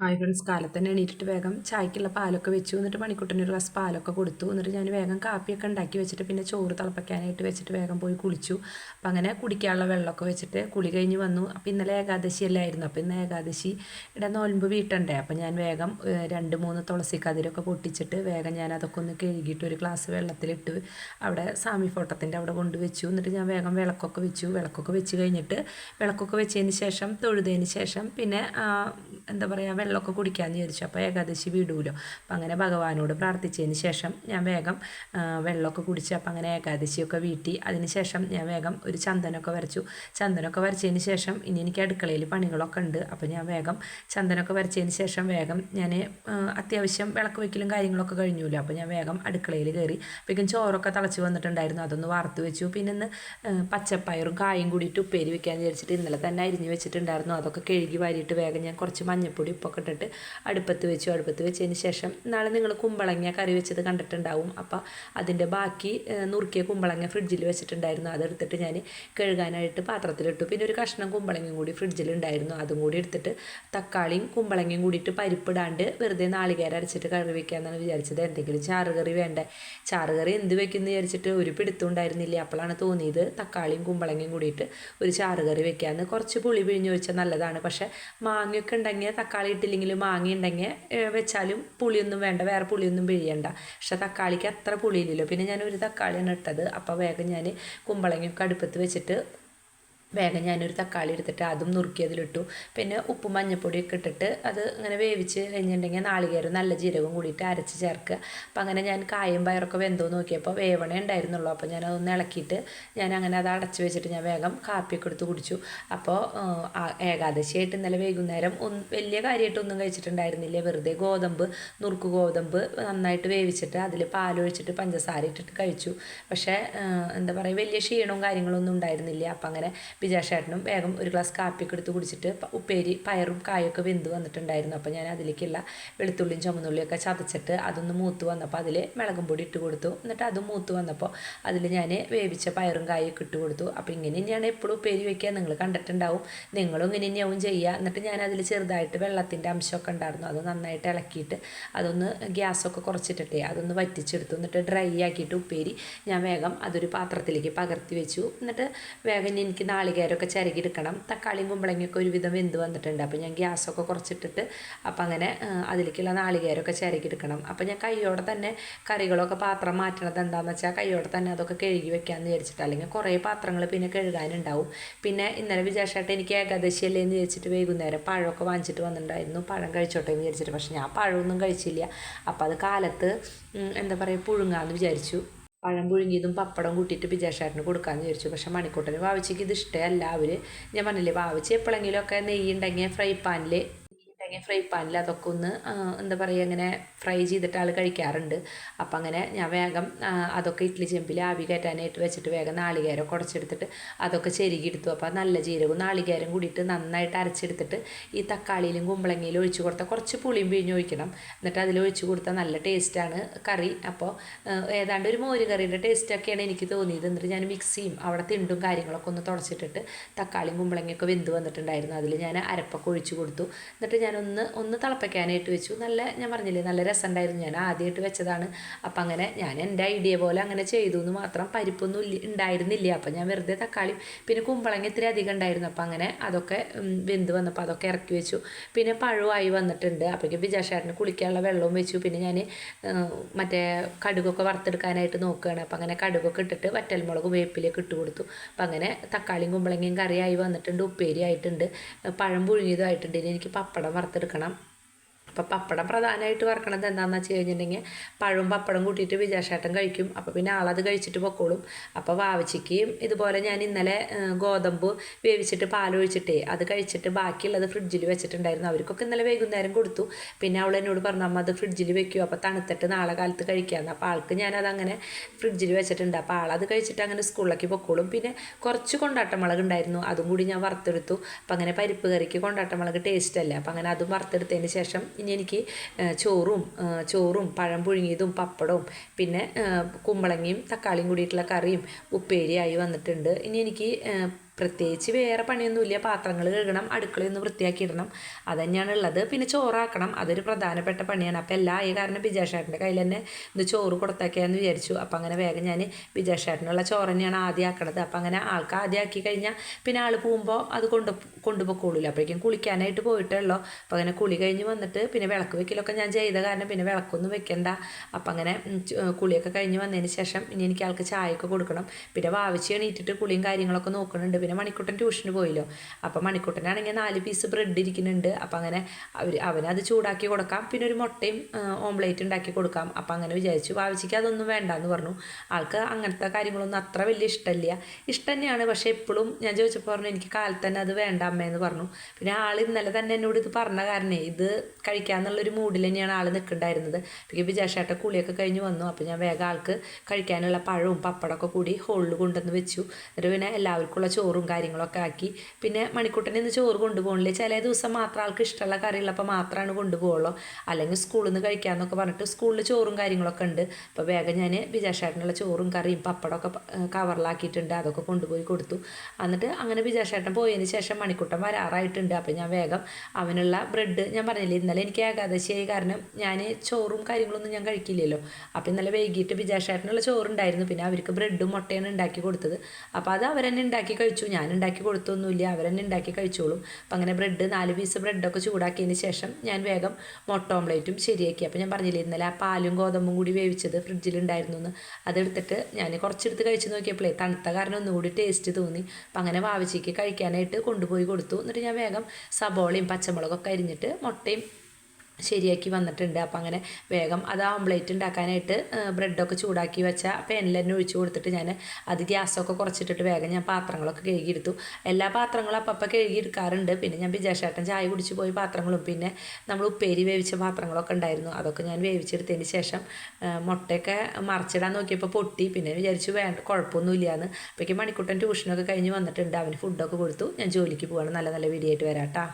Hi friends കാലത്ത് തന്നെ എണീറ്റിട്ട് വേഗം ചായക്കുള്ള പാലൊക്കെ വെച്ചു. എന്നിട്ട് മണിക്കുട്ടന് ഒരു ഗ്ലാസ് പാലൊക്കെ കൊടുത്തു. എന്നിട്ട് ഞാൻ വേഗം കാപ്പിയൊക്കെ ഉണ്ടാക്കി വെച്ചിട്ട് പിന്നെ ചോറ് തിളപ്പിക്കാനായിട്ട് വെച്ചിട്ട് വേഗം പോയി കുളിച്ചു. അപ്പം അങ്ങനെ കുടിക്കാനുള്ള വെള്ളമൊക്കെ വെച്ചിട്ട് കുളി കഴിഞ്ഞ് വന്നു. അപ്പം ഇന്നലെ ഏകാദശി അല്ലായിരുന്നു അപ്പം ഇന്ന് ഏകാദശി ഇവിടെ നോൽമ്പ് വീട്ടണ്ടേ. അപ്പം ഞാൻ വേഗം രണ്ട് മൂന്ന് തുളസി കതിരൊക്കെ പൊട്ടിച്ചിട്ട് വേഗം ഞാൻ അതൊക്കെ ഒന്ന് കഴുകിയിട്ട് ഒരു ഗ്ലാസ് വെള്ളത്തിലിട്ട് അവിടെ സ്വാമി ഫോട്ടത്തിന്റെ അവിടെ കൊണ്ടുവച്ചു എന്നിട്ട് ഞാൻ വേഗം വിളക്കൊക്കെ വെച്ചു. വിളക്കൊക്കെ വെച്ച് കഴിഞ്ഞിട്ട് വിളക്കൊക്കെ വെച്ചതിന് ശേഷം തൊഴുതതിന് ശേഷം പിന്നെ എന്താ പറയുക വെള്ളമൊക്കെ കുടിക്കാമെന്ന് വിചാരിച്ചു. അപ്പോൾ ഏകാദശി വിടൂലോ. അപ്പം അങ്ങനെ ഭഗവാനോട് പ്രാർത്ഥിച്ചതിന് ശേഷം ഞാൻ വേഗം വെള്ളമൊക്കെ കുടിച്ച് അപ്പം അങ്ങനെ ഏകാദശിയൊക്കെ വീട്ടി. അതിന് ശേഷം ഞാൻ വേഗം ഒരു ചന്ദനമൊക്കെ വരച്ചു. ചന്ദനമൊക്കെ വരച്ചതിന് ശേഷം ഇനി എനിക്ക് അടുക്കളയിൽ പണികളൊക്കെ ഉണ്ട്. അപ്പോൾ ഞാൻ വേഗം ചന്ദനമൊക്കെ വരച്ചതിന് ശേഷം വേഗം ഞാൻ അത്യാവശ്യം വിളക്ക് വയ്ക്കലും കാര്യങ്ങളൊക്കെ കഴിഞ്ഞൂല്ലോ. അപ്പോൾ ഞാൻ വേഗം അടുക്കളയിൽ കയറി അപ്പോഴേക്കും ചോറൊക്കെ തിളച്ച് വന്നിട്ടുണ്ടായിരുന്നു. അതൊന്ന് വാർത്ത് വെച്ചു. പിന്നെ ഇന്ന് പച്ചപ്പയറും കായും കൂടിയിട്ട് ഉപ്പേരി വെക്കാമെന്ന് വിചാരിച്ചിട്ട് ഇന്നലെ തന്നെ അരിഞ്ഞ് വെച്ചിട്ടുണ്ടായിരുന്നു. അതൊക്കെ കഴുകി വാരിയിട്ട് വേഗം ഞാൻ കുറച്ച് മഞ്ഞപ്പൊടി ഉപ്പൊക്കെ ഇട്ടിട്ട് അടുപ്പത്ത് വെച്ചു അടുപ്പത്ത് വെച്ചതിന് ശേഷം നാളെ നിങ്ങൾ കുമ്പളങ്ങ കറി വെച്ചത് കണ്ടിട്ടുണ്ടാവും. അപ്പോൾ അതിന്റെ ബാക്കി നുറുക്കിയ കുമ്പളങ്ങ ഫ്രിഡ്ജിൽ വെച്ചിട്ടുണ്ടായിരുന്നു. അതെടുത്തിട്ട് ഞാൻ കഴുകാനായിട്ട് പാത്രത്തിലിട്ടു. പിന്നെ ഒരു കഷ്ണം കുമ്പളങ്ങയും കൂടി ഫ്രിഡ്ജിലുണ്ടായിരുന്നു. അതും കൂടി എടുത്തിട്ട് തക്കാളിയും കുമ്പളങ്ങയും കൂടിയിട്ട് പരിപ്പിടാണ്ട് വെറുതെ നാളികേരം അരച്ചിട്ട് കറി വെക്കാമെന്നാണ് വിചാരിച്ചത്. എന്തെങ്കിലും ചാറുകറി വേണ്ട? ചാറുകറി എന്ത് വെക്കുന്നു വിചാരിച്ചിട്ട് ഒരു പിടുത്തം ഉണ്ടായിരുന്നില്ല. അപ്പോഴാണ് തോന്നിയത് തക്കാളിയും കുമ്പളങ്ങയും കൂടിയിട്ട് ഒരു ചാറുകറി വെക്കാമെന്ന്. കുറച്ച് പുളി പിഴിഞ്ഞ് വെച്ചാൽ നല്ലതാണ്. പക്ഷേ മാങ്ങയൊക്കെ ഉണ്ടെങ്കിൽ തക്കാളി ഇട്ടില്ലെങ്കിലും മാങ്ങ ഉണ്ടെങ്കിൽ വെച്ചാലും പുളിയൊന്നും വേണ്ട വേറെ പുളിയൊന്നും പിഴിയണ്ട. പക്ഷെ തക്കാളിക്ക് അത്ര പുളിയില്ലല്ലോ. പിന്നെ ഞാൻ ഒരു തക്കാളിയാണ് ഇട്ടത്. അപ്പോൾ വേഗം ഞാൻ കുമ്പളങ്ങയൊക്കെ അടുപ്പത്ത് വെച്ചിട്ട് വേഗം ഞാനൊരു തക്കാളി എടുത്തിട്ട് അതും നുറുക്കി അതിലിട്ടു പിന്നെ ഉപ്പും മഞ്ഞപ്പൊടിയൊക്കെ ഇട്ടിട്ട് അത് അങ്ങനെ വേവിച്ച് കഴിഞ്ഞിട്ടുണ്ടെങ്കിൽ നാളികേരം നല്ല ജീരകം കൂടിയിട്ട് അരച്ച് ചേർക്കുക. അപ്പം അങ്ങനെ ഞാൻ കായും പയറൊക്കെ വെന്തോ നോക്കിയപ്പോൾ വേവണേ ഉണ്ടായിരുന്നുള്ളൂ. അപ്പോൾ ഞാൻ അതൊന്ന് ഇളക്കിയിട്ട് ഞാൻ അങ്ങനെ അത് അടച്ച് വെച്ചിട്ട് ഞാൻ വേഗം കാപ്പിയൊക്കെ എടുത്ത് കുടിച്ചു. അപ്പോൾ ഏകാദശിയായിട്ട് ഇന്നലെ വൈകുന്നേരം ഒന്ന് വലിയ കാര്യമായിട്ടൊന്നും കഴിച്ചിട്ടുണ്ടായിരുന്നില്ല. വെറുതെ ഗോതമ്പ് നുറുക്ക് ഗോതമ്പ് നന്നായിട്ട് വേവിച്ചിട്ട് അതിൽ പാലൊഴിച്ചിട്ട് പഞ്ചസാര ഇട്ടിട്ട് കഴിച്ചു. പക്ഷേ എന്താ പറയുക വലിയ ക്ഷീണവും കാര്യങ്ങളൊന്നും ഉണ്ടായിരുന്നില്ല. അപ്പം അങ്ങനെ വിജാഷേട്ടനും വേഗം ഒരു ഗ്ലാസ് കാപ്പിയൊക്കെ എടുത്ത് കുടിച്ചിട്ട് ഉപ്പേരി പയറും കായൊക്കെ വെന്ത് വന്നിട്ടുണ്ടായിരുന്നു. അപ്പോൾ ഞാൻ അതിലേക്കുള്ള വെളുത്തുള്ളിയും ചുമന്നുള്ളിയൊക്കെ ചതച്ചിട്ട് അതൊന്ന് മൂത്ത് വന്നപ്പോൾ അതിൽ മുളകും പൊടി ഇട്ട് കൊടുത്തു. എന്നിട്ട് അതും മൂത്ത് വന്നപ്പോൾ അതിൽ ഞാൻ വേവിച്ച പയറും കായൊക്കെ ഇട്ട് കൊടുത്തു. അപ്പോൾ ഇങ്ങനെ തന്നെയാണ് എപ്പോഴും ഉപ്പേരി വയ്ക്കുക നിങ്ങൾ കണ്ടിട്ടുണ്ടാവും. നിങ്ങളും ഇങ്ങനെ തന്നെയാവും ചെയ്യുക. എന്നിട്ട് ഞാൻ അതിൽ ചെറുതായിട്ട് വെള്ളത്തിന്റെ അംശമൊക്കെ ഉണ്ടായിരുന്നു. അത് നന്നായിട്ട് ഇളക്കിയിട്ട് അതൊന്ന് ഗ്യാസൊക്കെ കുറച്ചിട്ടിട്ടേ അതൊന്ന് വറ്റിച്ചെടുത്തു. എന്നിട്ട് ഡ്രൈ ആക്കിയിട്ട് ഉപ്പേരി ഞാൻ വേഗം അതൊരു പാത്രത്തിലേക്ക് പകർത്തി വെച്ചു. എന്നിട്ട് വേഗം എനിക്ക് എനിക്ക് നാളികേരമൊക്കെ ചിരകിയെടുക്കണം. തക്കാളിയും കുമ്പളങ്ങിയൊക്കെ ഒരുവിധം വെന്ത് വന്നിട്ടുണ്ട്. അപ്പോൾ ഞാൻ ഗ്യാസൊക്കെ കുറച്ചിട്ടിട്ട് അപ്പോൾ അങ്ങനെ അതിലേക്കുള്ള നാളികേരമൊക്കെ ചിരകിയെടുക്കണം. അപ്പോൾ ഞാൻ കൈയോടെ തന്നെ കറികളൊക്കെ പാത്രം മാറ്റണത് എന്താണെന്ന് വെച്ചാൽ കൈയോടെ തന്നെ അതൊക്കെ കഴുകി വെക്കാമെന്ന് വിചാരിച്ചിട്ട്. അല്ലെങ്കിൽ കുറേ പാത്രങ്ങൾ പിന്നെ കഴുകാനുണ്ടാവും. പിന്നെ ഇന്നലെ വിചാരിച്ചിട്ട് എനിക്ക് ഏകാദശി അല്ലേ എന്ന് വിചാരിച്ചിട്ട് വൈകുന്നേരം പഴമൊക്കെ വാങ്ങിച്ചിട്ട് വന്നിട്ടുണ്ടായിരുന്നു. പഴം കഴിച്ചോട്ടെ എന്ന് വിചാരിച്ചിട്ട്. പക്ഷേ ഞാൻ പഴമൊന്നും കഴിച്ചില്ല. അപ്പോൾ അത് കാലത്ത് എന്താ പറയുക പുഴുങ്ങാന്ന് വിചാരിച്ചു. പഴം പുഴുങ്ങിയതും പപ്പടം കൂട്ടിയിട്ട് പിജാഷാരന് കൊടുക്കാമെന്ന് വിചാരിച്ചു. പക്ഷേ മണിക്കൂട്ടന് വാവച്ചയ്ക്ക് ഇത് ഇഷ്ടമല്ല. അവർ ഞാൻ പറഞ്ഞില്ലേ വാവിച്ച് എപ്പോഴെങ്കിലുമൊക്കെ നെയ്യ് ഉണ്ടെങ്കിൽ ഫ്രൈ പാനിൽ ഉണ്ടെങ്കിൽ ഫ്രൈ പാനിൽ അതൊക്കെ ഒന്ന് എന്താ പറയുക ഇങ്ങനെ ഫ്രൈ ചെയ്തിട്ട് ആൾ കഴിക്കാറുണ്ട്. അപ്പം അങ്ങനെ ഞാൻ വേഗം അതൊക്കെ ഇഡ്ഡലി ചെമ്പിൽ ആവി കയറ്റാനായിട്ട് വെച്ചിട്ട് വേഗം നാളികേരം കുടച്ചെടുത്തിട്ട് അതൊക്കെ ചെരുകിയെടുത്തു. അപ്പോൾ നല്ല ജീരകവും നാളികേരം കൂടിയിട്ട് നന്നായിട്ട് അരച്ചെടുത്തിട്ട് ഈ തക്കാളിയിലും കുമ്പളങ്ങയിലും ഒഴിച്ച് കൊടുത്താൽ കുറച്ച് പുളിയും പിഴിഞ്ഞ് ഒഴിക്കണം. എന്നിട്ട് അതിൽ ഒഴിച്ച് കൊടുത്താൽ നല്ല ടേസ്റ്റാണ് കറി. അപ്പോൾ ഏതാണ്ട് ഒരു മോര് കറിയുടെ ടേസ്റ്റൊക്കെയാണ് എനിക്ക് തോന്നിയത്. എന്നിട്ട് ഞാൻ മിക്സിയും അവിടെ തിണ്ടും കാര്യങ്ങളൊക്കെ ഒന്ന് തുടച്ചിട്ടിട്ട് തക്കാളിയും കുമ്പളങ്ങയൊക്കെ വെന്ത് വന്നിട്ടുണ്ടായിരുന്നു. അതിൽ ഞാൻ അരപ്പൊക്കെ ഒഴിച്ച് കൊടുത്തു. എന്നിട്ട് ഞാനൊന്ന് ഒന്ന് തിളപ്പിക്കാനായിട്ട് വെച്ചു. നല്ല ഞാൻ പറഞ്ഞില്ലേ നല്ല രസമുണ്ടായിരുന്നു. ഞാൻ ആദ്യമായിട്ട് വെച്ചതാണ്. അപ്പം അങ്ങനെ ഞാൻ എന്റെ ഐഡിയ പോലെ അങ്ങനെ ചെയ്തു എന്ന് മാത്രം പരിപ്പൊന്നും ഉണ്ടായിരുന്നില്ല. അപ്പം ഞാൻ വെറുതെ തക്കാളി പിന്നെ കുമ്പളങ്ങ ഇത്ര അധികം ഉണ്ടായിരുന്നു. അപ്പം അങ്ങനെ അതൊക്കെ വെന്ത് വന്നപ്പോൾ അതൊക്കെ ഇറക്കി വെച്ചു. പിന്നെ പഴമായി വന്നിട്ടുണ്ട്. അപ്പോഴേക്കും വിജാഷേട്ടന് കുളിക്കാനുള്ള വെള്ളവും വെച്ചു. പിന്നെ ഞാൻ മറ്റേ കടുകൊക്കെ വറുത്തെടുക്കാനായിട്ട് നോക്കുകയാണ്. അപ്പം അങ്ങനെ കടുകൊക്കെ ഇട്ടിട്ട് വറ്റൽമുളകും വേപ്പിലേക്ക് ഇട്ട് കൊടുത്തു. അപ്പം അങ്ങനെ തക്കാളിയും കുമ്പളങ്ങയും കറിയായി വന്നിട്ടുണ്ട്. ഉപ്പേരി ആയിട്ടുണ്ട്. പഴം പുഴുങ്ങിയതും ആയിട്ടുണ്ട്. ഇനി എനിക്ക് പപ്പടം വറുത്തെടുക്കണം അപ്പോൾ പപ്പടം പ്രധാനമായിട്ട് വറക്കണത് എന്താണെന്ന് വെച്ച് കഴിഞ്ഞിട്ടുണ്ടെങ്കിൽ പഴവും പപ്പടം കൂട്ടിയിട്ട് വിജാഷേട്ടൻ കഴിക്കും. അപ്പോൾ പിന്നെ ആളത് കഴിച്ചിട്ട് പൊക്കോളും. അപ്പോൾ വാവച്ചിക്ക് ഇതുപോലെ ഞാൻ ഇന്നലെ ഗോതമ്പ് വേവിച്ചിട്ട് പാലൊഴിച്ചിട്ടേ അത് കഴിച്ചിട്ട് ബാക്കിയുള്ളത് ഫ്രിഡ്ജിൽ വെച്ചിട്ടുണ്ടായിരുന്നു. അവർക്കൊക്കെ ഇന്നലെ വൈകുന്നേരം കൊടുത്തു. പിന്നെ അവൾ എന്നോട് പറഞ്ഞു അമ്മ അത് ഫ്രിഡ്ജിൽ വെക്കും. അപ്പോൾ തണുത്തിട്ട് നാളെ കാലത്ത് കഴിക്കാമെന്ന്. അപ്പോൾ ആൾക്ക് ഞാനത് അങ്ങനെ ഫ്രിഡ്ജിൽ വെച്ചിട്ടുണ്ട്. അപ്പോൾ ആളത് കഴിച്ചിട്ട് അങ്ങനെ സ്കൂളിലേക്ക് പൊക്കോളും. പിന്നെ കുറച്ച് കൊണ്ടാട്ടമുളക് ഉണ്ടായിരുന്നു. അതും കൂടി ഞാൻ വറുത്തെടുത്തു. അപ്പം അങ്ങനെ പരിപ്പ് കറിക്ക് കൊണ്ടാട്ടമുളക് ടേസ്റ്റ് അല്ല? അപ്പം അങ്ങനെ അതും വറുത്തെടുത്തതിന് ശേഷം ഇനി എനിക്ക് ചോറും ചോറും പഴം പുഴുങ്ങിയതും പപ്പടവും പിന്നെ കുമ്പളങ്ങയും തക്കാളിയും കൂടിയിട്ടുള്ള കറിയും ഉപ്പേരിയായി വന്നിട്ടുണ്ട്. ഇനി എനിക്ക് പ്രത്യേകിച്ച് വേറെ പണിയൊന്നുമില്ല. പാത്രങ്ങൾ കഴുകണം അടുക്കളയൊന്ന് വൃത്തിയാക്കി ഇടണം അതന്നെയാണ് ഉള്ളത് പിന്നെ ചോറാക്കണം. അതൊരു പ്രധാനപ്പെട്ട പണിയാണ്. അപ്പോൾ എല്ലാ ആയ കാരണം ബിജാഷേട്ടന്റെ കയ്യിൽ തന്നെ ഇത് ചോറ് കൊടുത്തേക്കാന്ന് വിചാരിച്ചു. അപ്പോൾ അങ്ങനെ വേഗം ഞാൻ ബിജാഷേട്ടനുള്ള ചോറ് തന്നെയാണ് ആദ്യം ആക്കണത്. അപ്പോൾ അങ്ങനെ ആൾക്ക് ആദ്യം ആക്കി കഴിഞ്ഞാൽ പിന്നെ ആൾ പോകുമ്പോൾ അത് കൊണ്ട് കൊണ്ടുപോയിക്കോളൂല്ലോ അപ്പോഴേക്കും കുളിക്കാനായിട്ട് പോയിട്ടേ ഉള്ളൂ അപ്പോൾ അങ്ങനെ കുളി കഴിഞ്ഞ് വന്നിട്ട് പിന്നെ വിളക്ക് വെക്കലൊക്കെ ഞാൻ ചെയ്ത കാരണം പിന്നെ വിളക്കൊന്നും വെക്കണ്ട. അപ്പം അങ്ങനെ കുളിയൊക്കെ കഴിഞ്ഞ് വന്നതിന് ശേഷം ഇനി എനിക്ക് ആൾക്ക് ചായയൊക്കെ കൊടുക്കണം. പിന്നെ വാവിച്ച് എണീറ്റിട്ട് കുളിയും കാര്യങ്ങളൊക്കെ നോക്കുന്നുണ്ട്. പിന്നെ മണിക്കുട്ടൻ ട്യൂഷന് പോയില്ലോ. അപ്പം മണിക്കുട്ടനാണെങ്കിൽ നാല് പീസ് ബ്രെഡ് ഇരിക്കുന്നുണ്ട്. അപ്പം അങ്ങനെ അവർ അവനത് ചൂടാക്കി കൊടുക്കാം. പിന്നെ ഒരു മുട്ടയും ഓംലേറ്റ് ഉണ്ടാക്കി കൊടുക്കാം. അപ്പം അങ്ങനെ വിചാരിച്ചു. വാവിച്ചിക്ക് അതൊന്നും വേണ്ട എന്ന് പറഞ്ഞു. ആൾക്ക് അങ്ങനത്തെ കാര്യങ്ങളൊന്നും അത്ര വലിയ ഇഷ്ടമില്ല ഇഷ്ടം തന്നെയാണ്. പക്ഷേ എപ്പോഴും ഞാൻ ചോദിച്ചപ്പോൾ പറഞ്ഞു എനിക്ക് കാലത്ത് തന്നെ അത് വേണ്ട അമ്മയെന്ന് പറഞ്ഞു. പിന്നെ ആൾ ഇന്നലെ തന്നെ എന്നോട് ഇത് പറഞ്ഞ കാരണേ ഇത് കഴിക്കാന്നുള്ളൊരു മൂഡിൽ തന്നെയാണ് ആൾ നിൽക്കുന്നുണ്ടായിരുന്നത് പിന്നെ വിജയശേട്ട കുളിയൊക്കെ കഴിഞ്ഞ് വന്നു. അപ്പോൾ ഞാൻ വേഗം ആൾക്ക് കഴിക്കാനുള്ള പഴവും പപ്പടമൊക്കെ കൂടി ഹോളിൽ കൊണ്ടുവന്ന് വെച്ചു. എന്നിട്ട് പിന്നെ എല്ലാവർക്കുള്ള ചോറും കാര്യങ്ങളൊക്കെ ആക്കി. പിന്നെ മണിക്കുട്ടനെ ഇന്ന് ചോറ് കൊണ്ടുപോകണില്ലേ? ചില ദിവസം മാത്രം ആൾക്ക് ഇഷ്ടമുള്ള കറിയുള്ളപ്പോൾ മാത്രമാണ് കൊണ്ടുപോകുള്ളൂ അല്ലെങ്കിൽ സ്കൂളിൽ നിന്ന് കഴിക്കാമെന്നൊക്കെ പറഞ്ഞിട്ട് സ്കൂളിൽ ചോറും കാര്യങ്ങളൊക്കെ ഉണ്ട്. അപ്പോൾ വേഗം ഞാൻ ബിജാഷേട്ടനുള്ള ചോറും കറിയും പപ്പടമൊക്കെ കവറിലാക്കിയിട്ടുണ്ട്. അതൊക്കെ കൊണ്ടുപോയി കൊടുത്തു. എന്നിട്ട് അങ്ങനെ വിജയശേട്ടൻ പോയതിന് ശേഷം മണിക്കുട്ടൻ വരാറായിട്ടുണ്ട്. അപ്പോൾ ഞാൻ വേഗം അവനുള്ള ബ്രെഡ് ഞാൻ പറഞ്ഞില്ലേ ഇന്നലെ എനിക്ക് ഏകാദശിയായി കാരണം ഞാൻ ചോറും കാര്യങ്ങളൊന്നും ഞാൻ കഴിക്കില്ലല്ലോ. അപ്പോൾ ഇന്നലെ വൈകിട്ട് ബിജാഷേട്ടനുള്ള ചോറുണ്ടായിരുന്നു. പിന്നെ അവർക്ക് ബ്രെഡും മുട്ടയാണ് ഉണ്ടാക്കി കൊടുത്തത്. അപ്പോൾ അത് അവരെന്നെ ഉണ്ടാക്കി കഴിച്ചു. ഞാൻ ഉണ്ടാക്കി കൊടുത്തൊന്നുമില്ല. അവരെന്നെ ഉണ്ടാക്കി കഴിച്ചോളും. അപ്പം അങ്ങനെ ബ്രെഡ് നാല് പീസ് ബ്രെഡൊക്കെ ചൂടാക്കിയതിന് ശേഷം ഞാൻ വേഗം മുട്ട ഓംലേറ്റും ശരിയാക്കി. അപ്പോൾ ഞാൻ പറഞ്ഞില്ലേ ഇന്നലെ ആ പാലും ഗോതമ്പും കൂടി വേവിച്ചത് ഫ്രിഡ്ജിലുണ്ടായിരുന്നു എന്ന് അതെടുത്തിട്ട് ഞാൻ കുറച്ചെടുത്ത് കഴിച്ച് നോക്കിയപ്പോഴേ തണുത്ത കാരണം ഒന്നുകൂടി ടേസ്റ്റ് തോന്നി. അപ്പം അങ്ങനെ വാവിച്ചേക്ക് കഴിക്കാനായിട്ട് കൊണ്ടുപോയി കൊടുത്തു. എന്നിട്ട് ഞാൻ വേഗം സബോളയും പച്ചമുളകൊക്കെ അരിഞ്ഞിട്ട് മുട്ടയും ശരിയാക്കി വന്നിട്ടുണ്ട്. അപ്പം അങ്ങനെ വേഗം അത് ഓംലേറ്റ് ഉണ്ടാക്കാനായിട്ട് ബ്രെഡൊക്കെ ചൂടാക്കി വെച്ച പാനിൽ തന്നെ ഒഴിച്ചു കൊടുത്തിട്ട് ഞാൻ അത് ഗ്യാസൊക്കെ കുറച്ചിട്ടിട്ട് വേഗം ഞാൻ പാത്രങ്ങളൊക്കെ കഴുകിയെടുത്തു. എല്ലാ പാത്രങ്ങളും അപ്പം കഴുകിയെടുക്കാറുണ്ട്. പിന്നെ ഞാൻ വിജയശേട്ടൻ ചായ കുടിച്ച് പോയി പാത്രങ്ങളും പിന്നെ നമ്മൾ ഉപ്പേരി വേവിച്ച പാത്രങ്ങളൊക്കെ ഉണ്ടായിരുന്നു. അതൊക്കെ ഞാൻ വേവിച്ചെടുത്തതിന് ശേഷം മുട്ടയൊക്കെ മറിച്ചിടാൻ നോക്കിയപ്പോൾ പൊട്ടി. പിന്നെ വിചാരിച്ചു വേണ്ട കുഴപ്പമൊന്നുമില്ലാന്ന്. അപ്പോഴേക്കും മണിക്കൂട്ടൻ ട്യൂഷനൊക്കെ കഴിഞ്ഞ് വന്നിട്ടുണ്ട്. അവന് ഫുഡൊക്കെ കൊടുത്തു. ഞാൻ ജോലിക്ക് പോവാണ്. നല്ല നല്ല വീഡിയോ ആയിട്ട് വരാം കേട്ടോ